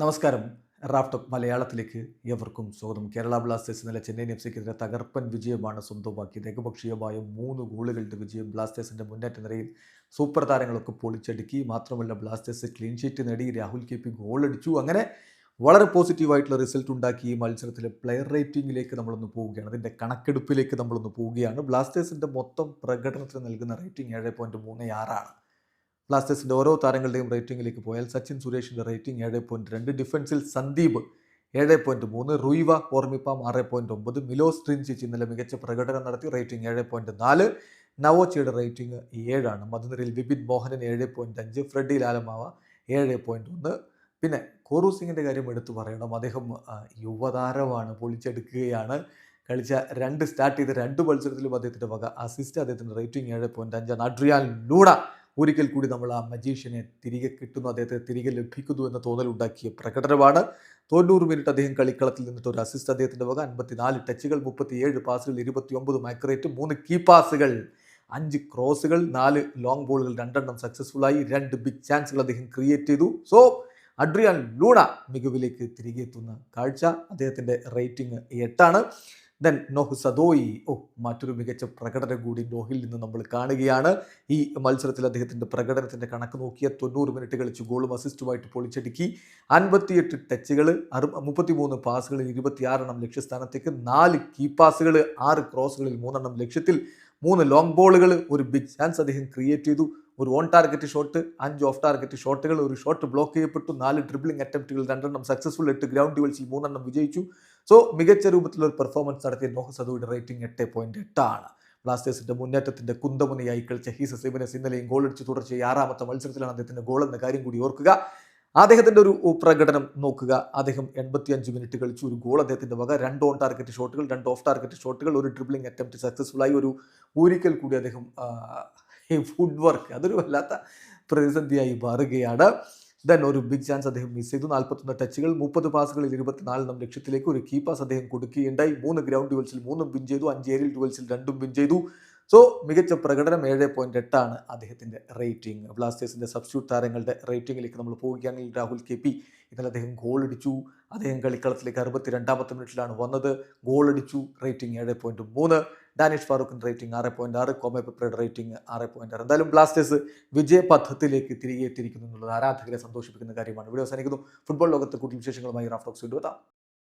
നമസ്കാരം. റാഫ്ടോക് മലയാളത്തിലേക്ക് ഏവർക്കും സ്വാഗതം. കേരള ബ്ലാസ്റ്റേഴ്സ് ഇന്നലെ ചെന്നൈയിൻ എഫ് സിക്കെതിരെ തകർപ്പൻ വിജയമാണ് സ്വന്തമാക്കിയത്. ഏകപക്ഷീയമായ മൂന്ന് ഗോളുകളുടെ വിജയം ബ്ലാസ്റ്റേഴ്സിന്റെ മുന്നേറ്റ നിരയിൽ സൂപ്പർ താരങ്ങളൊക്കെ പൊളിച്ചടുക്കി. മാത്രമല്ല ബ്ലാസ്റ്റേഴ്സ് ക്ലീൻ ഷീറ്റ് നേടി. രാഹുൽ കെ പി ഗോളടിച്ചു അങ്ങനെ വളരെ പോസിറ്റീവായിട്ടുള്ള റിസൾട്ട് ഉണ്ടാക്കി ഈ മത്സരത്തിലെ പ്ലെയർ റേറ്റിംഗിലേക്ക് നമ്മളൊന്ന് പോവുകയാണ്. അതിന്റെ കണക്കെടുപ്പിലേക്ക് നമ്മളൊന്ന് പോവുകയാണ്. ബ്ലാസ്റ്റേഴ്സിന്റെ മൊത്തം പ്രകടനത്തിന് നൽകുന്ന റേറ്റിംഗ് ഏഴ് പോയിന്റ് മൂന്ന് ആറാണ്. ബ്ലാസ്റ്റേഴ്സിന്റെ ഓരോ താരങ്ങളുടെയും റേറ്റിംഗിലേക്ക് പോയാൽ സച്ചിൻ സുരേഷിന്റെ റേറ്റിംഗ് ഏഴ് പോയിന്റ് രണ്ട് ഡിഫൻസിൽ സന്ദീപ് ഏഴ് പോയിന്റ് മൂന്ന് റുയിവ ഓർമിപ്പാം ആറ് പോയിന്റ് ഒമ്പത് മിലോസ് ട്രിൻസിച്ച് ഇന്നലെ മികച്ച പ്രകടനം നടത്തി റേറ്റിംഗ് ഏഴ് പോയിന്റ് നാല് നവോച്ചയുടെ റേറ്റിംഗ് ഏഴാണ്. മധുനിരയിൽ വിപിൻ മോഹനൻ ഏഴ് പോയിന്റ് അഞ്ച് ഫ്രെഡി ലാലമാവ ഏഴ് പോയിന്റ് ഒന്ന്. പിന്നെ കോറു സിംഗിന്റെ കാര്യം എടുത്തു പറയണം. അദ്ദേഹം യുവതാരമാണ്. പൊളിച്ചെടുക്കുകയാണ്. കളിച്ച രണ്ട് സ്റ്റാർട്ട് ചെയ്ത രണ്ട് മത്സരത്തിലും അദ്ദേഹത്തിന്റെ വക അസിസ്റ്റ് അദ്ദേഹത്തിന്റെ റേറ്റിംഗ് ഏഴ് പോയിന്റ് അഞ്ചാണ്. അഡ്രിയാൻ ലൂണ ഒരിക്കൽ കൂടി നമ്മൾ ആ മജീഷ്യനെ തിരികെ കിട്ടുന്നു അദ്ദേഹത്തെ തിരികെ ലഭിക്കുന്നു എന്ന തോന്നലുണ്ടാക്കിയ പ്രകടനമാണ്. തൊണ്ണൂറ് മിനിറ്റ് അദ്ദേഹം കളിക്കളത്തിൽ നിന്നിട്ട് ഒരു അസിസ്റ്റ് അദ്ദേഹത്തിന്റെ വക. അൻപത്തിനാല് ടച്ചുകൾ മുപ്പത്തിയേഴ് പാസുകൾ ഇരുപത്തി ഒമ്പത് മൈക്രേറ്റ് മൂന്ന് കീ പാസുകൾ അഞ്ച് ക്രോസുകൾ നാല് ലോങ് ബോളുകൾ രണ്ടെണ്ണം സക്സസ്ഫുൾ ആയി. രണ്ട് ബിഗ് ചാൻസുകൾ അദ്ദേഹം ക്രിയേറ്റ് ചെയ്തു. സോ അഡ്രിയാൻ ലൂണ മികവിലേക്ക് തിരികെ എത്തുന്ന കാഴ്ച അദ്ദേഹത്തിന്റെ റേറ്റിംഗ് എട്ടാണ്. ദെൻ നോഹ് സദോയി. ഓ മറ്റൊരു മികച്ച പ്രകടനം കൂടി നോഹിൽ നിന്ന് നമ്മൾ കാണുകയാണ്. ഈ മത്സരത്തിൽ അദ്ദേഹത്തിന്റെ പ്രകടനത്തിന്റെ കണക്ക് നോക്കിയ തൊണ്ണൂറ് മിനിറ്റ് കളിച്ച് ഗോളും അസിസ്റ്റുമായിട്ട് പൊളിച്ചടുക്കി. അൻപത്തിയെട്ട് ടച്ചുകൾ അറു മുപ്പത്തിമൂന്ന് പാസുകളിൽ ഇരുപത്തിയാറെണ്ണം ലക്ഷ്യസ്ഥാനത്തേക്ക് നാല് കീ പാസുകൾ ആറ് ക്രോസുകളിൽ മൂന്നെണ്ണം ലക്ഷ്യത്തിൽ മൂന്ന് ലോങ് ബോളുകൾ ഒരു ബിഗ് ചാൻസ് അദ്ദേഹം ക്രിയേറ്റ് ചെയ്തു. ഒരു ഓൺ ടാർഗറ്റ് ഷോട്ട് അഞ്ച് ഓഫ് ടാർഗറ്റ് ഷോട്ടുകൾ ഒരു ഷോട്ട് ബ്ലോക്ക് ചെയ്യപ്പെട്ടു നാല് ഡ്രിബ്ലിംഗ് അറ്റംപ്റ്റുകൾ രണ്ടെണ്ണം സക്സസ്ഫുൾ എട്ട് ഗ്രൗണ്ട് ഡ്യുവൽസിൽ മൂന്നെണ്ണം വിജയിച്ചു. സോ മികച്ച രൂപത്തിലുള്ള ഒരു പെർഫോമൻസ് നടത്തിയ നോഹ സദുവിന്റെ റേറ്റിംഗ് എട്ട് പോയിന്റ് എട്ടാണ് ബ്ലാസ്റ്റേഴ്സിന്റെ മുന്നേറ്റത്തിന്റെ കുന്തമുനയായി കളിച്ച ഹീസ സിമിനസ് ഇന്നലെയും ഗോൾ അടിച്ച് തുടർച്ചയായി ആറാമത്തെ മത്സരത്തിലാണ് അദ്ദേഹത്തിന്റെ ഗോൾ എന്ന കാര്യം കൂടി ഓർക്കുക. അദ്ദേഹത്തിന്റെ ഒരു പ്രകടനം നോക്കുക. അദ്ദേഹം എൺപത്തിയഞ്ച് മിനിറ്റ് കളിച്ചു ഒരു ഗോൾ അദ്ദേഹത്തിന്റെ വക രണ്ട് ഓൺ ടാർഗറ്റ് ഷോട്ടുകൾ രണ്ട് ഓഫ് ടാർഗറ്റ് ഷോട്ടുകൾ ഒരു ഡ്രിബ്ലിംഗ് അറ്റംപ്റ്റ് സക്സസ്ഫുൾ ആയി ഒരു ഒരിക്കൽ കൂടി അദ്ദേഹം ഫുഡ് വർക്ക് അതൊരു വല്ലാത്ത പ്രതിസന്ധിയായി മാറുകയാണ്. ദെൻ ഒരു ബിഗ് ചാൻസ് അദ്ദേഹം മിസ് ചെയ്തു. നാൽപ്പത്തൊന്ന് ടച്ചുകൾ മുപ്പത് പാസുകളിൽ ഇരുപത്തിനാലെണ്ണം ലക്ഷ്യത്തിലേക്ക് ഒരു കീ പാസ് അദ്ദേഹം കൊടുക്കുകയുണ്ടായി. മൂന്ന് ഗ്രൗണ്ട് ഡ്യുവൽസിൽ മൂന്നും വിൻ ചെയ്തു. അഞ്ച് ഏരിയൽ ഡ്യുവൽസിൽ രണ്ടും വിൻ ചെയ്തു. സോ മികച്ച പ്രകടനം ഏഴ് പോയിന്റ് എട്ടാണ് അദ്ദേഹത്തിന്റെ റേറ്റിംഗ് ബ്ലാസ്റ്റേഴ്സിന്റെ സബ്സ്റ്റിറ്റ്യൂട്ട് താരങ്ങളുടെ റേറ്റിംഗിലേക്ക് നമ്മൾ പോവുകയാണെങ്കിൽ രാഹുൽ കെ പി ഇന്നലെ അദ്ദേഹം ഗോൾ അടിച്ചു. അദ്ദേഹം കളിക്കളത്തിലേക്ക് അറുപത്തി രണ്ടാമത്തെ മിനിറ്റിലാണ് വന്നത്. ഗോൾ അടിച്ചു. റേറ്റിംഗ് ഏഴ് പോയിന്റ് മൂന്ന്. ഡാനിഷ് ഫാറൂഖിന്റെ റേറ്റിംഗ് ആറ് പോയിന്റ് ആറ് കോമെ പെപ്രയുടെ റേറ്റിംഗ് ആറ് പോയിന്റ് ആറ്. എന്തായാലും ബ്ലാസ്റ്റേഴ്സ് വിജയപഥത്തിലേക്ക് തിരികെ എത്തിയിരിക്കുന്നു എന്നുള്ളത് ആരാധകരെ സന്തോഷിപ്പിക്കുന്ന കാര്യമാണ്. ഇവിടെ അവസാനിക്കുന്നു. ഫുട്ബോൾ ലോകത്തെ കൂടുതൽ വിശേഷങ്ങളുമായി റാഫ്റ്റോക്സ് കൊണ്ടുവെത്താം